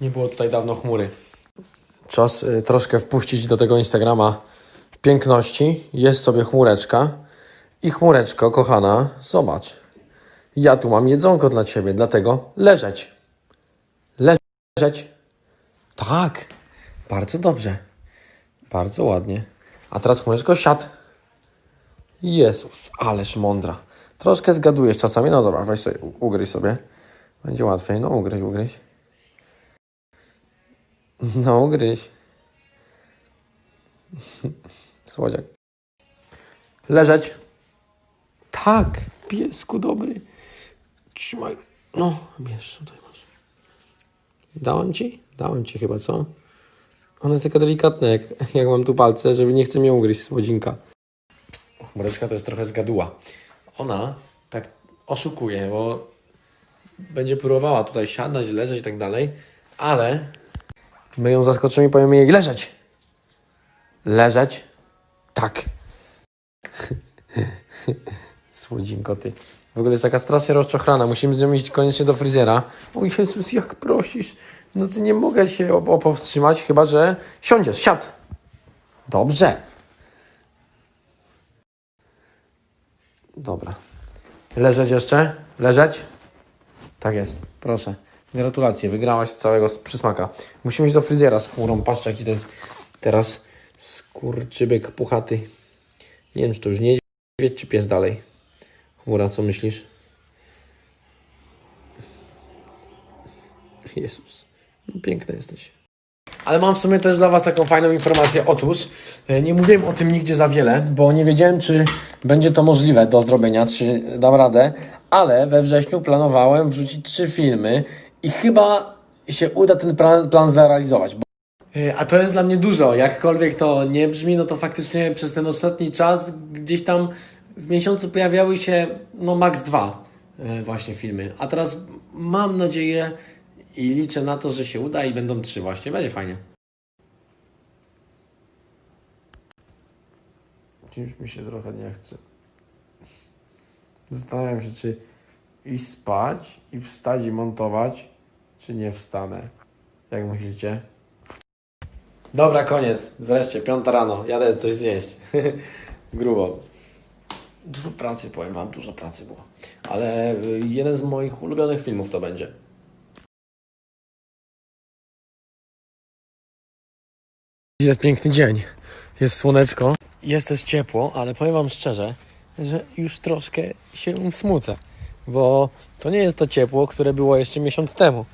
Nie było tutaj dawno chmury. Czas y, troszkę wpuścić do tego Instagrama piękności. Jest sobie chmureczka. I chmureczko, kochana, zobacz. Ja tu mam jedzonko dla ciebie, dlatego leżeć. Leżeć. Tak. Bardzo dobrze. Bardzo ładnie. A teraz chmureczko siad. Jezus, ależ mądra. Troszkę zgadujesz czasami. No dobra, weź sobie, ugryź sobie. Będzie łatwiej. No ugryź, ugryź. No ugryź. Słodziak. Leżeć. Tak, piesku dobry. Trzymaj. No, bierz, tutaj masz. Dałem ci? Dałem ci chyba, co? Ona jest taka delikatna, jak, jak mam tu palce, żeby nie chce mnie ugryźć, słodzinka. Chmureczka to jest trochę zgaduła. Ona tak oszukuje, bo będzie próbowała tutaj siadać, leżeć i tak dalej, ale my ją zaskoczymy i powiemy jej leżeć. Leżeć. Tak. Słodzinko ty. W ogóle jest taka strasznie rozczochrana. Musimy z nią iść koniecznie do fryzjera. O Jezus, jak prosisz. No ty nie mogę się o- o- powstrzymać, chyba że siądziesz. Siad. Dobrze. Dobra. Leżeć jeszcze? Leżeć? Tak jest. Proszę. Gratulacje. Wygrałaś całego przysmaka. Musimy iść do fryzjera z chmurą. Patrzcie, jaki to jest teraz skurczybyk puchaty. Nie wiem, czy to już niedźwiedź, czy pies dalej. Chmura, co myślisz? Jezus. No piękna jesteś. Ale mam w sumie też dla Was taką fajną informację. Otóż e, nie mówiłem o tym nigdzie za wiele, bo nie wiedziałem, czy będzie to możliwe do zrobienia, czy dam radę, ale we wrześniu planowałem wrzucić trzy filmy i chyba się uda ten plan, plan zrealizować. E, A to jest dla mnie dużo. Jakkolwiek to nie brzmi, no to faktycznie przez ten ostatni czas gdzieś tam w miesiącu pojawiały się no max dwa e, właśnie filmy. A teraz mam nadzieję i liczę na to, że się uda i będą trzy właśnie. Będzie fajnie. Już mi się trochę nie chce. Zastanawiam się, czy iść spać i wstać i montować, czy nie wstanę. Jak myślicie? Dobra, koniec. Wreszcie, piąta rano. Jadę coś zjeść. Grubo. Dużo pracy, powiem wam, dużo pracy było. Ale y, jeden z moich ulubionych filmów to będzie. Jest piękny dzień. Jest słoneczko. Jest też ciepło, ale powiem wam szczerze, że już troszkę się smucę. Bo to nie jest to ciepło, które było jeszcze miesiąc temu.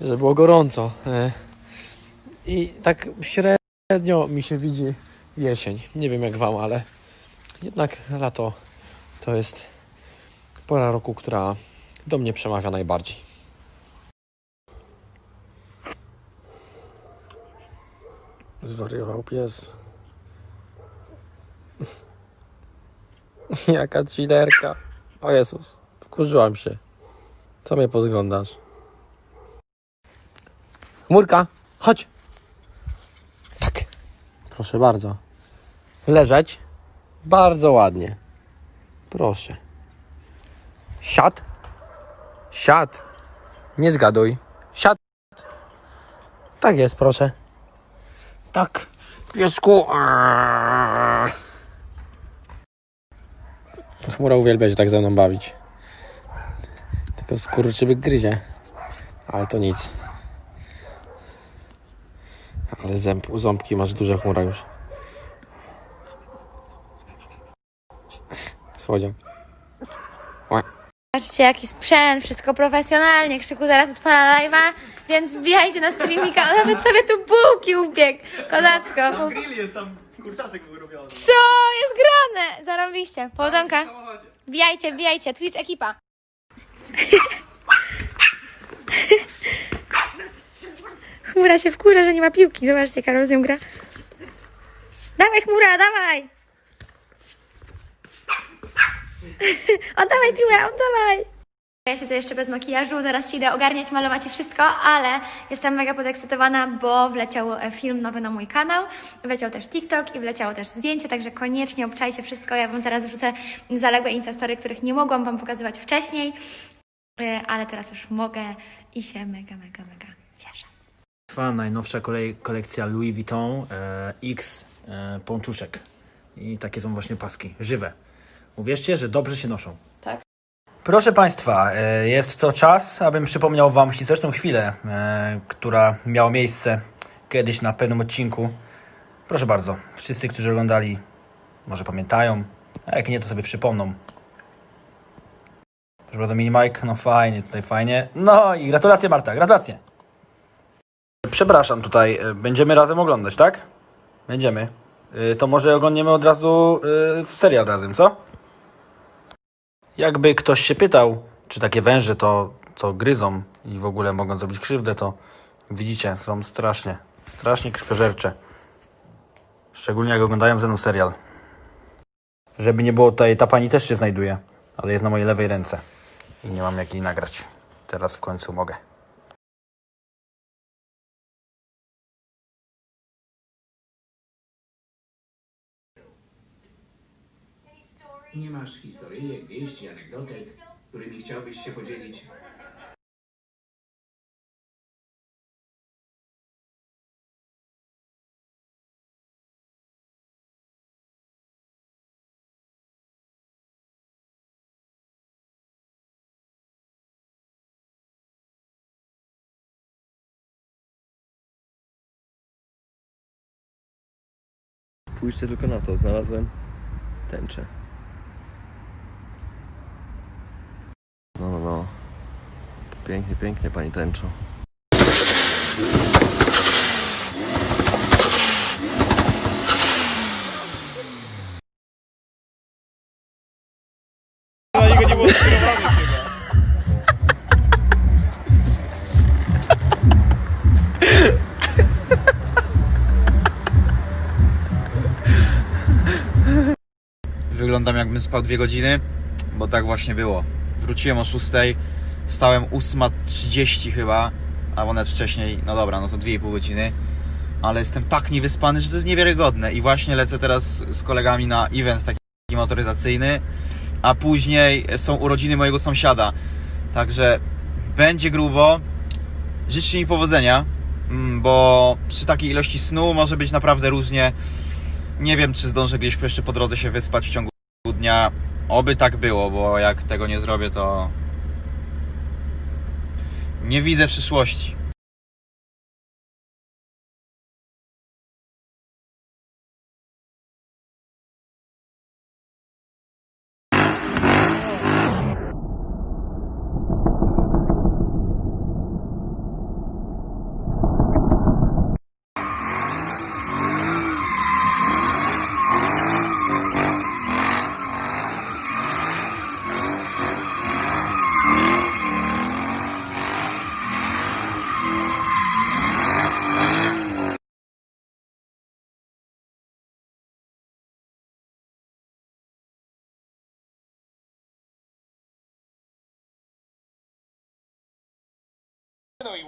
Że było gorąco. E, I tak średnio mi się widzi jesień. Nie wiem jak wam, ale jednak lato to jest pora roku, która do mnie przemawia najbardziej. Zwariował pies. Jaka chillerka. O Jezus, wkurzyłam się. Co mnie podglądasz? Chmurka, chodź. Tak. Proszę bardzo. Leżeć. Bardzo ładnie. Proszę. Siad. Siad. Nie zgaduj. Siad. Tak jest, proszę. Tak. Piesku. Aaaa. Chmura uwielbia się tak ze mną bawić. Tylko skurczybyk gryzie. Ale to nic. Ale zęb, ząbki masz duże chmura już. Słodziak. Patrzcie jaki sprzęt, wszystko profesjonalnie. Krzyku zaraz odpala live'a, więc wbijajcie na streamika. On nawet sobie tu bułki upiekł. Kozacko. Grill jest tam, kurczaczek był robiony. Co jest grane? Zarąbiście. Powodzonka. Wbijajcie, wbijajcie. Twitch ekipa. Chmura się wkurza, że nie ma piłki. Zobaczcie, Karol z nią gra. Dawaj, chmura, dawaj! oddawaj piłę, oddawaj! Ja siedzę jeszcze bez makijażu, zaraz się idę ogarniać, malować i wszystko, ale jestem mega podekscytowana, bo wleciał e, film nowy na mój kanał, wleciał też TikTok i wleciało też zdjęcie, także koniecznie obczajcie wszystko. Ja Wam zaraz wrzucę zaległe Instastory, których nie mogłam Wam pokazywać wcześniej, e, ale teraz już mogę i się mega, mega, mega cieszę. Trwa najnowsza kolej, kolekcja Louis Vuitton e, X e, pączuszek. I takie są właśnie paski, żywe. Uwierzcie, że dobrze się noszą. Tak. Proszę Państwa, e, jest to czas, abym przypomniał Wam historyczną chwilę, e, która miała miejsce kiedyś na pewnym odcinku. Proszę bardzo, wszyscy, którzy oglądali, może pamiętają, a jak nie, to sobie przypomną. Proszę bardzo, mini Mike, no fajnie, tutaj fajnie. No i gratulacje Marta, gratulacje. Przepraszam, tutaj e, będziemy razem oglądać, tak? Będziemy. To może oglądniemy od razu serial razem, co? Jakby ktoś się pytał, czy takie węże to, to gryzą i w ogóle mogą zrobić krzywdę, to widzicie, są strasznie, strasznie krwiożercze. Szczególnie jak oglądają ze mną serial. Żeby nie było tutaj, ta pani też się znajduje, ale jest na mojej lewej ręce i nie mam jak jej nagrać. Teraz w końcu mogę. Nie masz historyjek, wieści, anegdotek, którymi chciałbyś się podzielić? Pójrzcie tylko na to, znalazłem tęczę. No, no, no. Pięknie, pięknie, pani tęczo. Wyglądam jakbym spał dwie godziny, bo tak właśnie było. Wróciłem o 6, stałem 8.30 chyba, albo nawet wcześniej, no dobra, no to 2,5 godziny. Ale jestem tak niewyspany, że to jest niewiarygodne. I właśnie lecę teraz z kolegami na event taki motoryzacyjny, a później są urodziny mojego sąsiada. Także będzie grubo. Życzcie mi powodzenia, mm, bo przy takiej ilości snu może być naprawdę różnie. Nie wiem, czy zdążę gdzieś jeszcze po drodze się wyspać w ciągu dnia. Oby tak było, bo jak tego nie zrobię, to nie widzę przyszłości.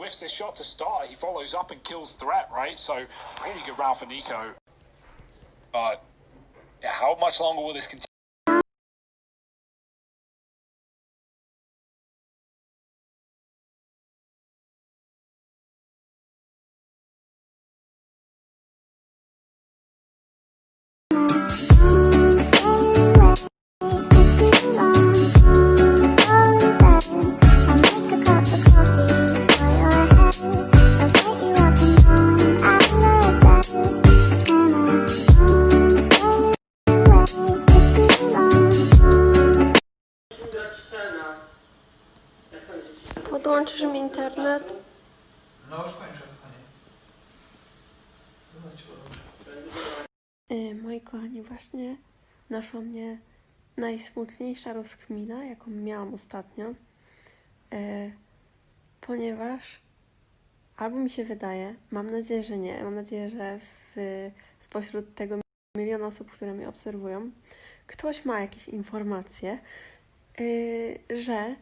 Whiffs this shot to start, he follows up and kills threat, right? So really good round for Nico. But how much longer will this continue? Kochani, właśnie naszła mnie najsmutniejsza rozkmina, jaką miałam ostatnio, yy, ponieważ albo mi się wydaje, mam nadzieję, że nie, mam nadzieję, że w, spośród tego miliona osób, które mnie obserwują, ktoś ma jakieś informacje, yy, że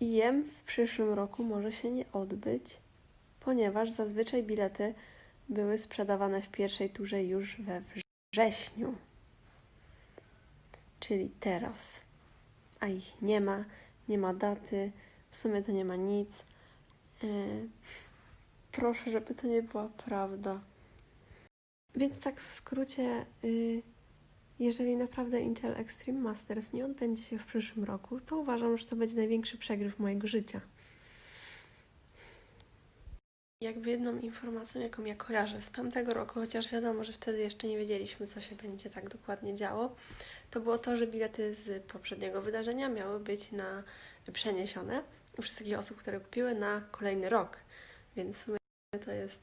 IM w przyszłym roku może się nie odbyć, ponieważ zazwyczaj bilety były sprzedawane w pierwszej turze już we wrześniu. Czyli teraz. A ich nie ma, nie ma daty, w sumie to nie ma nic. Yy, proszę, żeby to nie była prawda. Więc tak w skrócie, yy, jeżeli naprawdę Intel Extreme Masters nie odbędzie się w przyszłym roku, to uważam, że to będzie największy przegryw mojego życia. Jakby jedną informacją, jaką ja kojarzę z tamtego roku, chociaż wiadomo, że wtedy jeszcze nie wiedzieliśmy, co się będzie tak dokładnie działo, to było to, że bilety z poprzedniego wydarzenia miały być na przeniesione u wszystkich osób, które kupiły na kolejny rok. Więc w sumie to jest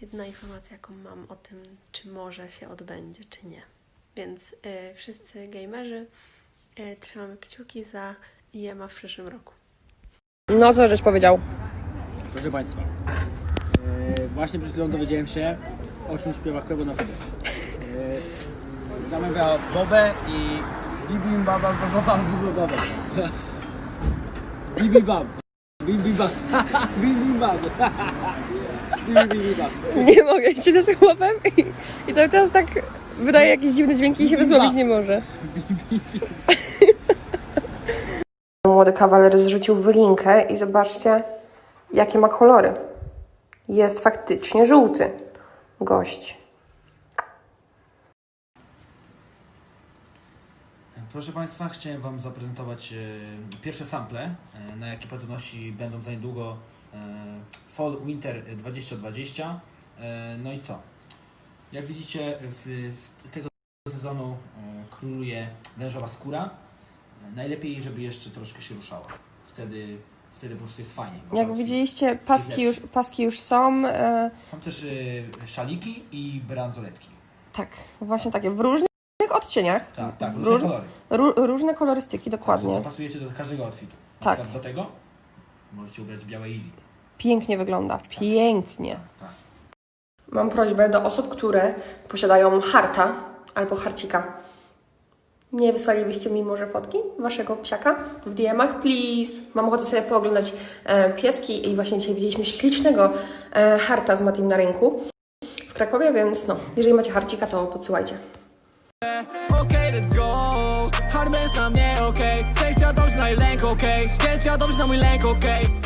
jedna informacja, jaką mam o tym, czy może się odbędzie, czy nie. Więc y, wszyscy gamerzy y, trzymamy kciuki za IEMA w przyszłym roku. No co żeś powiedział? Proszę Państwa, e, właśnie przed chwilą dowiedziałem się, o czym śpiewa Kobo na wtedy. E, zamawia Bobę i Bibi Baba Baba Bibi Baba. Bibi Bab. Bibi Bab. Bibi Bab. Bibi Bibi Bab. Nie mogę, siedzę z chłopem i, i cały czas tak wydaje jakieś dziwne dźwięki i się wysłowić nie może. Młody kawaler zrzucił wylinkę i zobaczcie, jakie ma kolory. Jest faktycznie żółty gość. Proszę Państwa, chciałem Wam zaprezentować e, pierwsze sample, e, na jakie płatności będą za niedługo e, Fall Winter 2020. E, no i co? Jak widzicie, w, w tego sezonu króluje wężowa skóra. Najlepiej, żeby jeszcze troszkę się ruszała. Wtedy, wtedy po prostu jest fajnie. Jak widzieliście, paski już, paski już są. E, Są też e, szaliki i bransoletki. tak, właśnie takie w różnych odcieniach. Tak, tak, różne róż- kolory. ró- różne kolorystyki, Tak, dokładnie. że Pasujecie do każdego outfitu. Na Tak. do tego możecie ubrać białe easy. Pięknie wygląda, pięknie. Tak. Mam prośbę do osób, które posiadają harta albo harcika. Nie wysłalibyście mi może fotki waszego psiaka w DM-ach? Please! Mam ochotę sobie pooglądać e, pieski i właśnie dzisiaj widzieliśmy ślicznego e, harta z Matim na rynku w Krakowie, więc no, jeżeli macie harcika, to podsyłajcie. Okej, let's go na mnie, okej Chcę dobrze na lęk, okej Chcę dobrze na mój lęk, okej